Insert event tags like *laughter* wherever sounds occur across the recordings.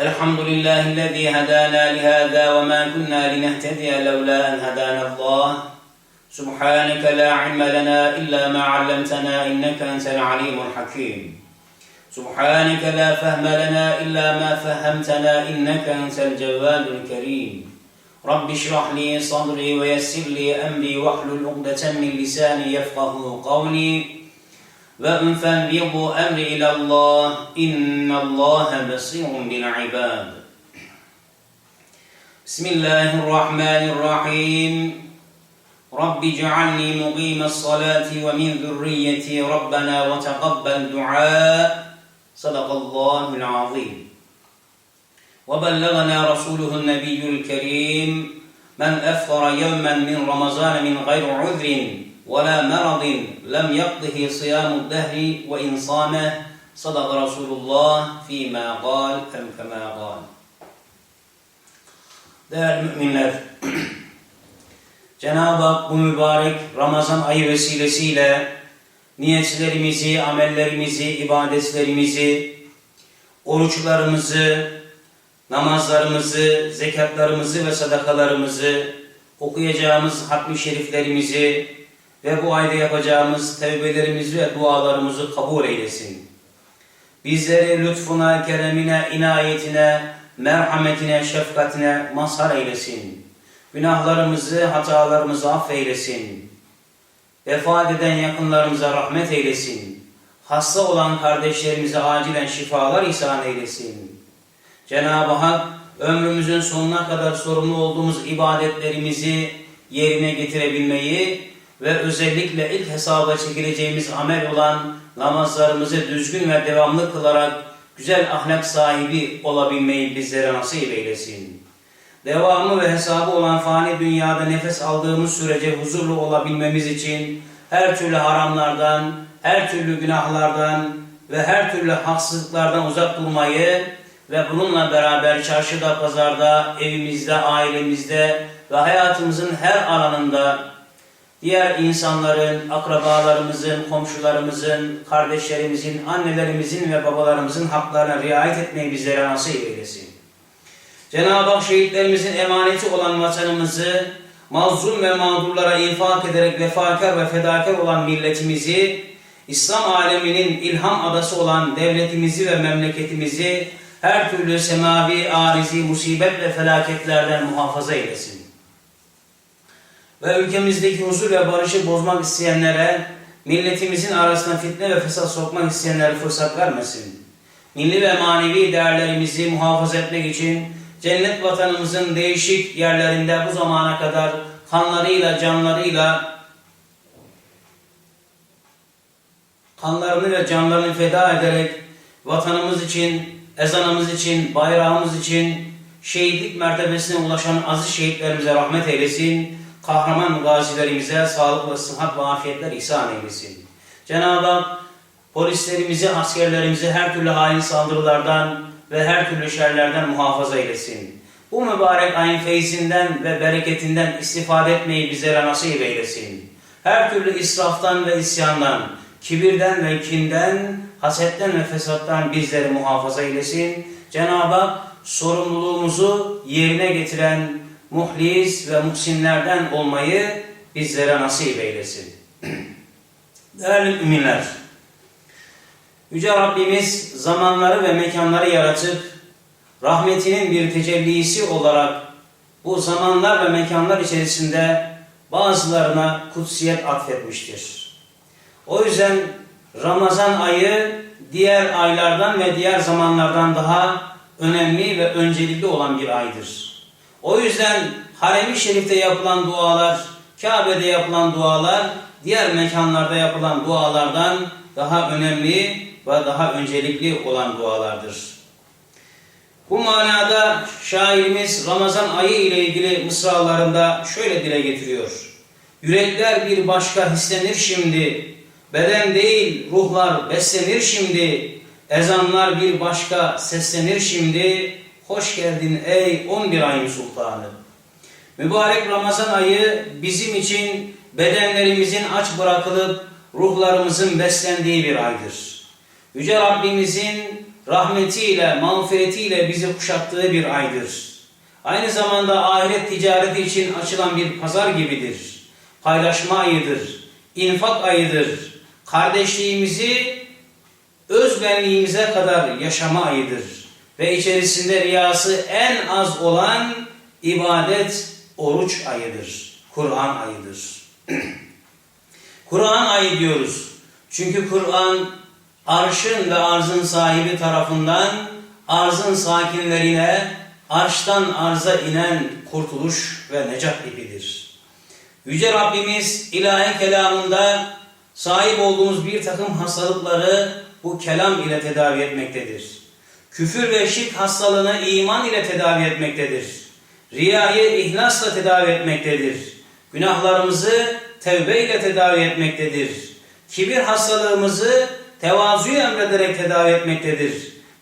الحمد لله الذي هدانا لهذا وما كنا لنهتدي لولا أن هدانا الله. سبحانك لا علم لنا إلا ما علمتنا إنك أنت العليم الحكيم. سبحانك لا فهم لنا إلا ما فهمتنا إنك أنت الجواد الكريم. رب اشرح لي صدري ويسر لي أمري واحلل عقدة من لساني يفقه قولي. وأنفوض أمري إلى الله إن الله بصير بالعباد. بسم الله الرحمن الرحيم. رب اجعلني مقيم الصلاة ومن ذريتي ربنا وتقبل دعاء. صدق الله العظيم. وبلغنا رسوله النبي الكريم من أفطر يوما من رمضان من غير عذر ولا مرض لم يقضه صيام الدهر وإن صامه صدق رسول الله فيما قال أم كما قال Değerli müminler, *clears throat* Cenab-ı Hak bu mübarek Ramazan ayı vesilesiyle niyetlerimizi, amellerimizi, ibadetlerimizi, oruçlarımızı, namazlarımızı, zekatlarımızı ve sadakalarımızı, okuyacağımız hatmi şeriflerimizi ve bu ayda yapacağımız tevbelerimizi ve dualarımızı kabul eylesin. Bizleri lütfuna, keremine, inayetine, merhametine, şefkatine mazhar eylesin. Günahlarımızı, hatalarımızı affeylesin. Vefat eden yakınlarımıza rahmet eylesin. Hasta olan kardeşlerimize acilen şifalar ihsan eylesin. Cenab-ı Hak ömrümüzün sonuna kadar sorumlu olduğumuz ibadetlerimizi yerine getirebilmeyi ve özellikle ilk hesaba çekileceğimiz amel olan namazlarımızı düzgün ve devamlı kılarak güzel ahlak sahibi olabilmeyi bizlere nasip eylesin. Devamı ve hesabı olan fani dünyada nefes aldığımız sürece huzurlu olabilmemiz için her türlü haramlardan, her türlü günahlardan ve her türlü haksızlıklardan uzak durmayı ve bununla beraber çarşıda, pazarda, evimizde, ailemizde ve hayatımızın her alanında diğer insanların, akrabalarımızın, komşularımızın, kardeşlerimizin, annelerimizin ve babalarımızın haklarına riayet etmeyi bizlere nasip eylesin. Cenab-ı Hak şehitlerimizin emaneti olan vatanımızı mazlum ve mağdurlara infak ederek vefakar ve fedakar olan milletimizi, İslam aleminin ilham adası olan devletimizi ve memleketimizi her türlü semavi, arizi, musibet ve felaketlerden muhafaza eylesin ve ülkemizdeki huzur ve barışı bozmak isteyenlere, milletimizin arasına fitne ve fesat sokmak isteyenlere fırsat vermesin. Milli ve manevi değerlerimizi muhafaza etmek için cennet vatanımızın değişik yerlerinde bu zamana kadar kanlarıyla, canlarıyla kanlarını ve canlarını feda ederek vatanımız için, ezanımız için, bayrağımız için şehitlik mertebesine ulaşan aziz şehitlerimize rahmet eylesin kahraman gazilerimize sağlık ve sıhhat ve afiyetler ihsan eylesin. Cenab-ı Hak polislerimizi, askerlerimizi her türlü hain saldırılardan ve her türlü şerlerden muhafaza eylesin. Bu mübarek ayın feyzinden ve bereketinden istifade etmeyi bizlere nasip eylesin. Her türlü israftan ve isyandan, kibirden ve kinden, hasetten ve fesattan bizleri muhafaza eylesin. Cenab-ı Hak sorumluluğumuzu yerine getiren muhlis ve muhsinlerden olmayı bizlere nasip eylesin. Değerli müminler, Yüce Rabbimiz zamanları ve mekanları yaratıp rahmetinin bir tecellisi olarak bu zamanlar ve mekanlar içerisinde bazılarına kutsiyet atfetmiştir. O yüzden Ramazan ayı diğer aylardan ve diğer zamanlardan daha önemli ve öncelikli olan bir aydır. O yüzden harem-i şerifte yapılan dualar, Kabe'de yapılan dualar, diğer mekanlarda yapılan dualardan daha önemli ve daha öncelikli olan dualardır. Bu manada şairimiz Ramazan ayı ile ilgili mısralarında şöyle dile getiriyor. Yürekler bir başka hislenir şimdi. Beden değil ruhlar beslenir şimdi. Ezanlar bir başka seslenir şimdi. Hoş geldin ey 11 ayın sultanı. Mübarek Ramazan ayı bizim için bedenlerimizin aç bırakılıp ruhlarımızın beslendiği bir aydır. Yüce Rabbimizin rahmetiyle, mağfiretiyle bizi kuşattığı bir aydır. Aynı zamanda ahiret ticareti için açılan bir pazar gibidir. Paylaşma ayıdır, infak ayıdır. Kardeşliğimizi özbenliğimize kadar yaşama ayıdır. Ve içerisinde riyası en az olan ibadet, oruç ayıdır. Kur'an ayıdır. *clears throat* Kur'an ayı diyoruz. Çünkü Kur'an arşın ve arzın sahibi tarafından arzın sakinlerine arştan arza inen kurtuluş ve necat ipidir. Yüce Rabbimiz ilahi kelamında sahip olduğumuz bir takım hastalıkları bu kelam ile tedavi etmektedir. Küfür ve şirk hastalığını iman ile tedavi etmektedir. Riyayı ihlasla tedavi etmektedir. Günahlarımızı tevbe ile tedavi etmektedir. Kibir hastalığımızı tevazuyu emrederek tedavi etmektedir.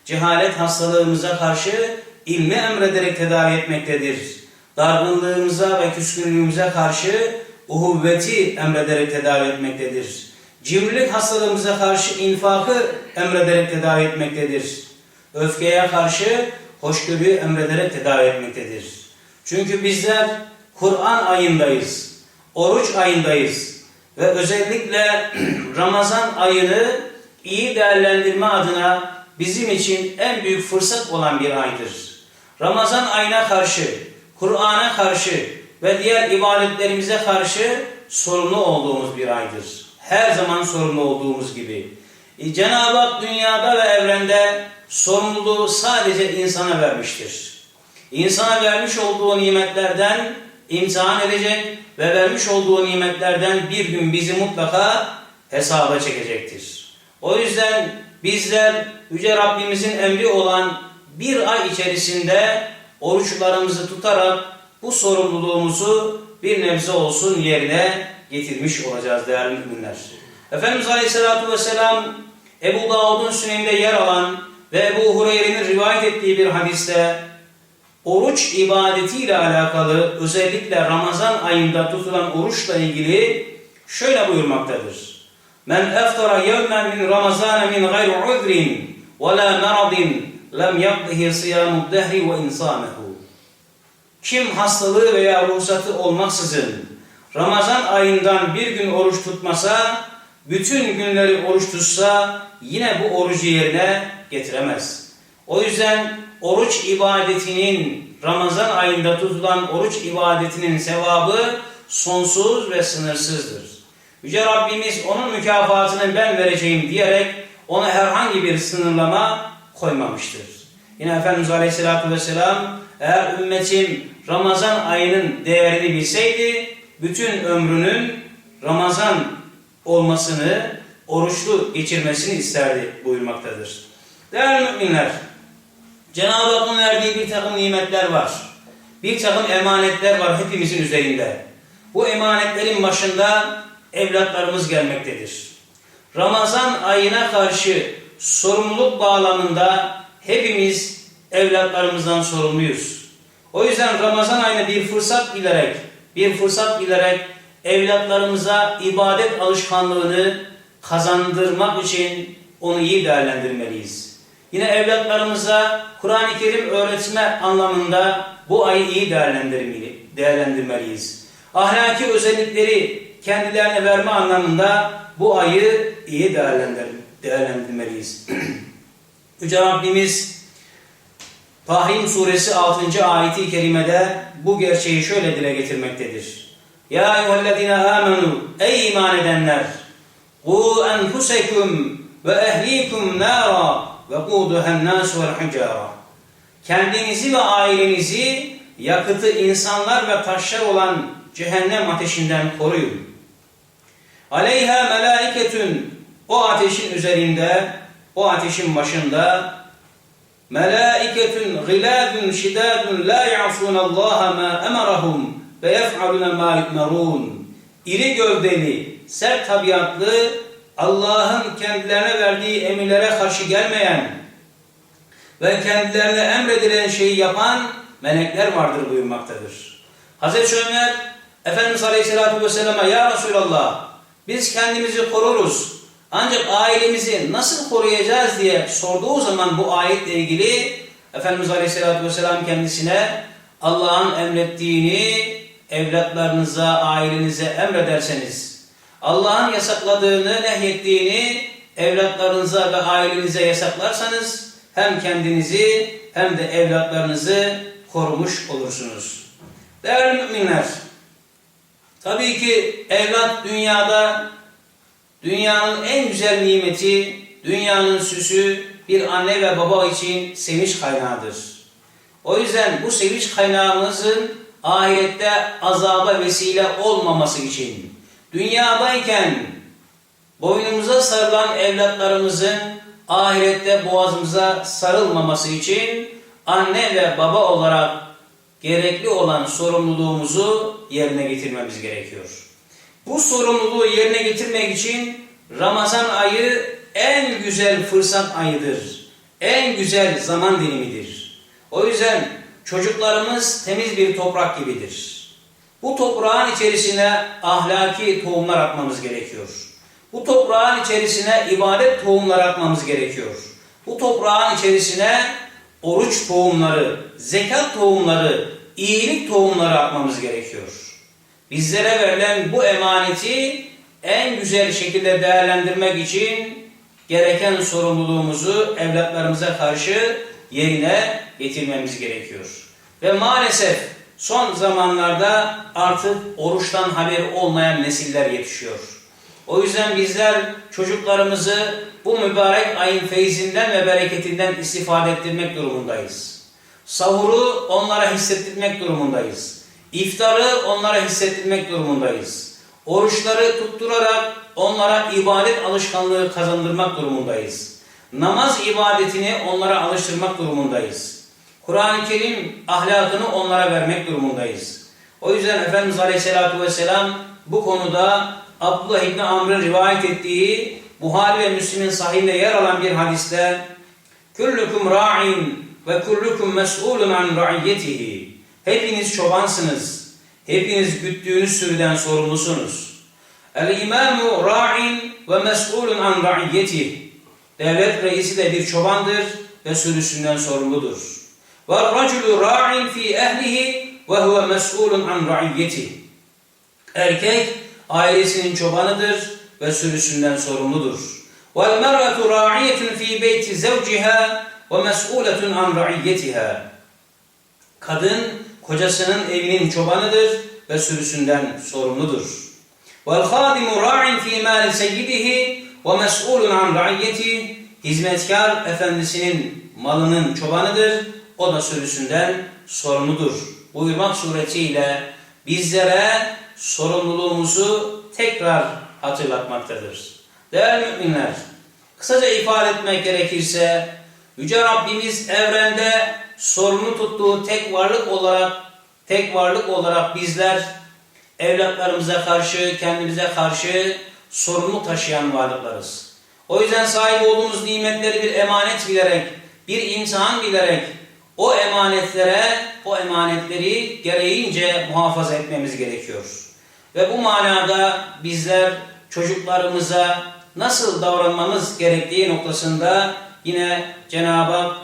Cehalet hastalığımıza karşı ilmi emrederek tedavi etmektedir. Dargınlığımıza ve küskünlüğümüze karşı uhuvveti emrederek tedavi etmektedir. Cimrilik hastalığımıza karşı infakı emrederek tedavi etmektedir. Öfkeye karşı hoşgörüyü emrederek tedavi etmektedir. Çünkü bizler Kur'an ayındayız, oruç ayındayız ve özellikle *clears throat* Ramazan ayını iyi değerlendirme adına bizim için en büyük fırsat olan bir aydır. Ramazan ayına karşı, Kur'an'a karşı ve diğer ibadetlerimize karşı sorumlu olduğumuz bir aydır. Her zaman sorumlu olduğumuz gibi. E, Cenab-ı Hak dünyada ve evrende sorumluluğu sadece insana vermiştir. İnsana vermiş olduğu nimetlerden imtihan edecek ve vermiş olduğu nimetlerden bir gün bizi mutlaka hesaba çekecektir. O yüzden bizler Yüce Rabbimizin emri olan bir ay içerisinde oruçlarımızı tutarak bu sorumluluğumuzu bir nebze olsun yerine getirmiş olacağız değerli müminler. Efendimiz Aleyhisselatü Vesselam Ebu Davud'un süneninde yer alan ve Ebu Hureyre'nin rivayet ettiği bir hadiste oruç ibadetiyle alakalı özellikle Ramazan ayında tutulan oruçla ilgili şöyle buyurmaktadır. Men eftara yevmen min Ramazan min gayri udrin ve la meradin lem yakdihi siyamu dehri ve insanehu. Kim hastalığı veya ruhsatı olmaksızın Ramazan ayından bir gün oruç tutmasa, bütün günleri oruç tutsa yine bu orucu yerine getiremez. O yüzden oruç ibadetinin Ramazan ayında tutulan oruç ibadetinin sevabı sonsuz ve sınırsızdır. Yüce Rabbimiz onun mükafatını ben vereceğim diyerek ona herhangi bir sınırlama koymamıştır. Yine Efendimiz Aleyhisselatü Vesselam eğer ümmetim Ramazan ayının değerini bilseydi bütün ömrünün Ramazan olmasını, oruçlu geçirmesini isterdi buyurmaktadır. Değerli müminler, Cenab-ı Hakk'ın verdiği bir takım nimetler var. Bir takım emanetler var hepimizin üzerinde. Bu emanetlerin başında evlatlarımız gelmektedir. Ramazan ayına karşı sorumluluk bağlamında hepimiz evlatlarımızdan sorumluyuz. O yüzden Ramazan ayını bir fırsat bilerek, bir fırsat bilerek evlatlarımıza ibadet alışkanlığını kazandırmak için onu iyi değerlendirmeliyiz. Yine evlatlarımıza Kur'an-ı Kerim öğretme anlamında bu ayı iyi değerlendirmeli, değerlendirmeliyiz. Ahlaki özellikleri kendilerine verme anlamında bu ayı iyi değerlendir, değerlendirmeliyiz. *clears throat* Yüce Rabbimiz Tahrim suresi 6. ayeti kerimede bu gerçeği şöyle dile getirmektedir. Ya eyyühellezine amenu ey iman edenler ku enfusekum ve ehlikum nara ve kuduhen nas vel hicara kendinizi ve ailenizi yakıtı insanlar ve taşlar olan cehennem ateşinden koruyun. Aleyha melaiketün o ateşin üzerinde, o ateşin başında melaiketün gıladun şidadun la ya'sun Allah ma emarahum ve yef'aluna ma yu'marun. iri gövdeli, sert tabiatlı, Allah'ın kendilerine verdiği emirlere karşı gelmeyen ve kendilerine emredilen şeyi yapan melekler vardır buyurmaktadır. Hazreti Ömer Efendimiz Aleyhisselatü Vesselam'a Ya Resulallah biz kendimizi koruruz ancak ailemizi nasıl koruyacağız diye sorduğu zaman bu ayetle ilgili Efendimiz Aleyhisselatü Vesselam kendisine Allah'ın emrettiğini evlatlarınıza, ailenize emrederseniz, Allah'ın yasakladığını, nehyettiğini evlatlarınıza ve ailenize yasaklarsanız hem kendinizi hem de evlatlarınızı korumuş olursunuz. Değerli müminler, tabii ki evlat dünyada dünyanın en güzel nimeti, dünyanın süsü bir anne ve baba için sevinç kaynağıdır. O yüzden bu sevinç kaynağımızın ahirette azaba vesile olmaması için dünyadayken boynumuza sarılan evlatlarımızın ahirette boğazımıza sarılmaması için anne ve baba olarak gerekli olan sorumluluğumuzu yerine getirmemiz gerekiyor. Bu sorumluluğu yerine getirmek için Ramazan ayı en güzel fırsat ayıdır. En güzel zaman dilimidir. O yüzden çocuklarımız temiz bir toprak gibidir. Bu toprağın içerisine ahlaki tohumlar atmamız gerekiyor. Bu toprağın içerisine ibadet tohumları atmamız gerekiyor. Bu toprağın içerisine oruç tohumları, zekat tohumları, iyilik tohumları atmamız gerekiyor. Bizlere verilen bu emaneti en güzel şekilde değerlendirmek için gereken sorumluluğumuzu evlatlarımıza karşı yerine getirmemiz gerekiyor. Ve maalesef son zamanlarda artık oruçtan haberi olmayan nesiller yetişiyor. O yüzden bizler çocuklarımızı bu mübarek ayın feyzinden ve bereketinden istifade ettirmek durumundayız. Sahuru onlara hissettirmek durumundayız. İftarı onlara hissettirmek durumundayız. Oruçları tutturarak onlara ibadet alışkanlığı kazandırmak durumundayız. Namaz ibadetini onlara alıştırmak durumundayız. Kur'an-ı Kerim ahlakını onlara vermek durumundayız. O yüzden Efendimiz Aleyhisselatü Vesselam bu konuda Abdullah İbni Amr'ın rivayet ettiği Buhari ve Müslim'in sahihinde yer alan bir hadiste Küllüküm ra'in ve küllüküm mes'ulun an ra'iyyetihi Hepiniz çobansınız. Hepiniz güttüğünüz sürüden sorumlusunuz. El imamu ra'in ve mes'ulun an ra'iyyetihi Devlet reisi de bir çobandır ve sürüsünden sorumludur. Ra'in fi ehlihi ve huve mes'ulun an ra'iyyetihi Erkek ailesinin çobanıdır ve sürüsünden sorumludur. Ra'iyetun fi beyti zevciha ve mes'uletun an ra'iyyetiha. Kadın kocasının evinin çobanıdır ve sürüsünden sorumludur. Ra'in fi mali seyyidihi ve mes'ulun an ra'iyyetihi. Hizmetkar efendisinin malının çobanıdır, o da sürüsünden sorumludur. Buyurmak suretiyle bizlere sorumluluğumuzu tekrar hatırlatmaktadır. Değerli müminler, kısaca ifade etmek gerekirse, Yüce Rabbimiz evrende sorumlu tuttuğu tek varlık olarak, tek varlık olarak bizler evlatlarımıza karşı, kendimize karşı sorumlu taşıyan varlıklarız. O yüzden sahip olduğumuz nimetleri bir emanet bilerek, bir imtihan bilerek o emanetlere, o emanetleri gereğince muhafaza etmemiz gerekiyor. Ve bu manada bizler çocuklarımıza nasıl davranmamız gerektiği noktasında yine Cenab-ı Hak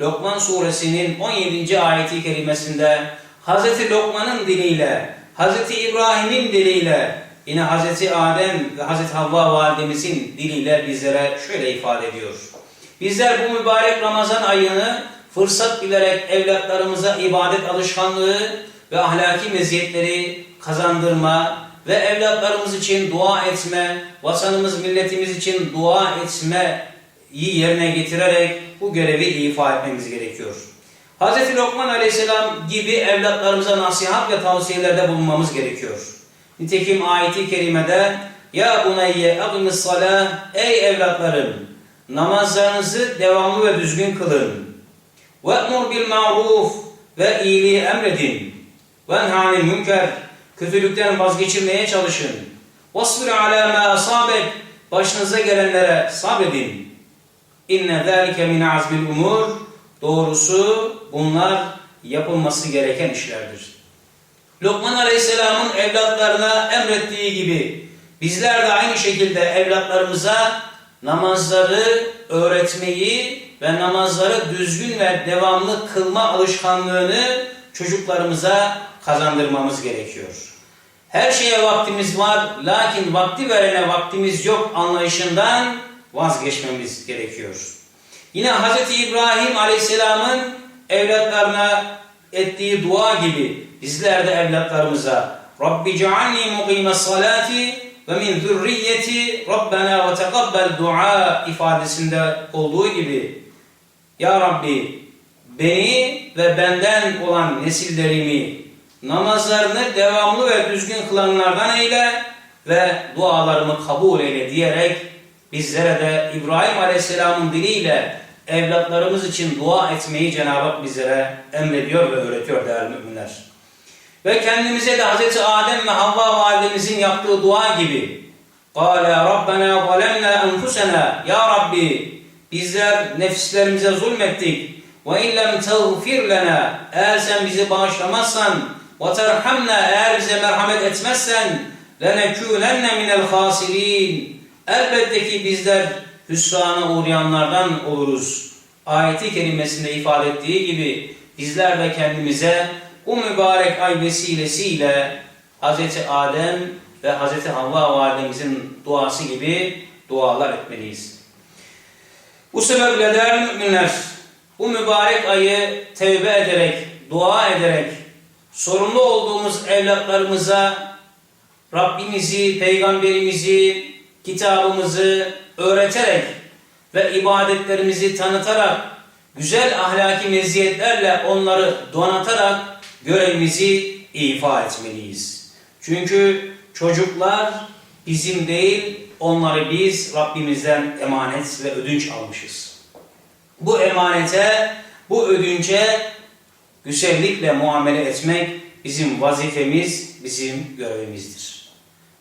Lokman suresinin 17. ayeti kerimesinde Hz. Lokman'ın diliyle, Hz. İbrahim'in diliyle, yine Hz. Adem ve Hz. Havva validemizin diliyle bizlere şöyle ifade ediyor. Bizler bu mübarek Ramazan ayını fırsat bilerek evlatlarımıza ibadet alışkanlığı ve ahlaki meziyetleri kazandırma ve evlatlarımız için dua etme, vatanımız, milletimiz için dua etmeyi yerine getirerek bu görevi ifa etmemiz gerekiyor. Hz. Lokman Aleyhisselam gibi evlatlarımıza nasihat ve tavsiyelerde bulunmamız gerekiyor. Nitekim ayeti kerimede Ya bunayye agimis salah Ey evlatlarım namazlarınızı devamlı ve düzgün kılın. Ve'mur bil ma'ruf ve iyiliği emredin. Venhanil münker. Kötülükten vazgeçirmeye çalışın. Vasbir ala ma sabet. Başınıza gelenlere sabredin. İnne zâlike min azmil umur. Doğrusu bunlar yapılması gereken işlerdir. Lokman Aleyhisselam'ın evlatlarına emrettiği gibi bizler de aynı şekilde evlatlarımıza namazları öğretmeyi ve namazları düzgün ve devamlı kılma alışkanlığını çocuklarımıza kazandırmamız gerekiyor. Her şeye vaktimiz var, lakin vakti verene vaktimiz yok anlayışından vazgeçmemiz gerekiyor. Yine Hz. İbrahim Aleyhisselam'ın evlatlarına ettiği dua gibi bizler de evlatlarımıza Rabbi cealni mukime salati ve min zürriyeti Rabbena ve tekabbel dua ifadesinde olduğu gibi Ya Rabbi beni ve benden olan nesillerimi namazlarını devamlı ve düzgün kılanlardan eyle ve dualarımı kabul eyle diyerek bizlere de İbrahim Aleyhisselam'ın diliyle evlatlarımız için dua etmeyi Cenab-ı Hak bizlere emrediyor ve öğretiyor değerli müminler. Ve kendimize de Hz. Adem ve Havva validemizin yaptığı dua gibi قَالَ رَبَّنَا ظَلَمْنَا أَنْفُسَنَا Ya Rabbi bizler nefislerimize zulmettik. وَاِنْ لَمْ تَغْفِرْ لَنَا Eğer sen bizi bağışlamazsan وَتَرْحَمْنَا Eğer bize merhamet etmezsen لَنَكُونَنَّ مِنَ الْخَاسِرِينَ Elbette ki bizler hüsrana uğrayanlardan oluruz. Ayeti kerimesinde ifade ettiği gibi bizler de kendimize bu mübarek ay vesilesiyle Hz. Adem ve Hz. Havva validemizin duası gibi dualar etmeliyiz. Bu sebeple değerli müminler bu mübarek ayı tevbe ederek, dua ederek, sorumlu olduğumuz evlatlarımıza Rabbimizi, Peygamberimizi, kitabımızı öğreterek ve ibadetlerimizi tanıtarak, güzel ahlaki meziyetlerle onları donatarak görevimizi ifa etmeliyiz. Çünkü çocuklar bizim değil, onları biz Rabbimizden emanet ve ödünç almışız. Bu emanete, bu ödünce güzellikle muamele etmek bizim vazifemiz, bizim görevimizdir.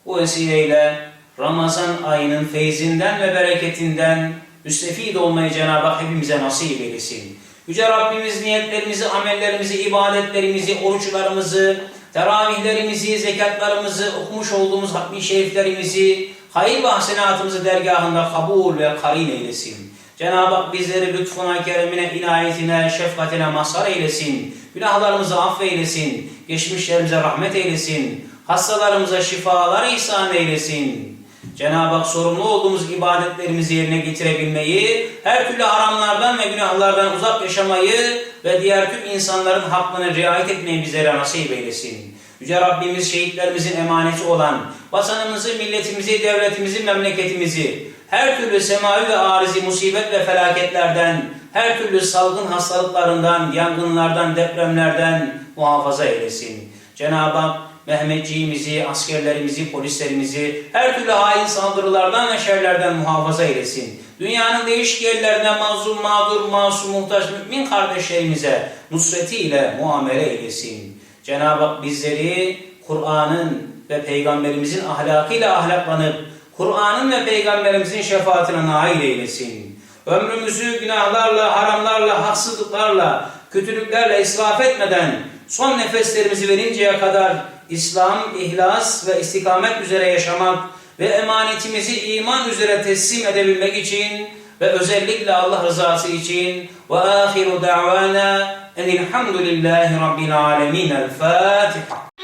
Bu vesileyle Ramazan ayının feyzinden ve bereketinden müstefid olmayı Cenab-ı Hak hepimize nasip eylesin. Yüce Rabbimiz niyetlerimizi, amellerimizi, ibadetlerimizi, oruçlarımızı, teravihlerimizi, zekatlarımızı, okumuş olduğumuz hatmi şeriflerimizi, hayır ve hasenatımızı dergahında kabul ve karin eylesin. Cenab-ı Hak bizleri lütfuna, keremine, inayetine, şefkatine mazhar eylesin. Günahlarımızı affeylesin. Geçmişlerimize rahmet eylesin. Hastalarımıza şifalar ihsan eylesin. Cenab-ı Hak sorumlu olduğumuz ibadetlerimizi yerine getirebilmeyi, her türlü haramlardan ve günahlardan uzak yaşamayı ve diğer tüm insanların hakkını riayet etmeyi bizlere nasip eylesin. Yüce Rabbimiz şehitlerimizin emaneti olan vatanımızı, milletimizi, devletimizi, memleketimizi her türlü semavi ve arizi musibet ve felaketlerden, her türlü salgın hastalıklarından, yangınlardan, depremlerden muhafaza eylesin. Cenab-ı Hak Mehmetçiğimizi, askerlerimizi, polislerimizi her türlü hain saldırılardan ve şerlerden muhafaza eylesin. Dünyanın değişik yerlerinden mazlum, mağdur, masum, muhtaç mümin kardeşlerimize nusretiyle muamele eylesin. Cenab-ı Hak bizleri Kur'an'ın ve Peygamberimizin ahlakıyla ahlaklanıp Kur'an'ın ve Peygamberimizin şefaatine nail eylesin. Ömrümüzü günahlarla, haramlarla, haksızlıklarla, kötülüklerle israf etmeden son nefeslerimizi verinceye kadar İslam, ihlas ve istikamet üzere yaşamak ve emanetimizi iman üzere teslim edebilmek için ve özellikle Allah rızası için ve ahiru da'vana enilhamdülillahi rabbil alemin. El Fatiha.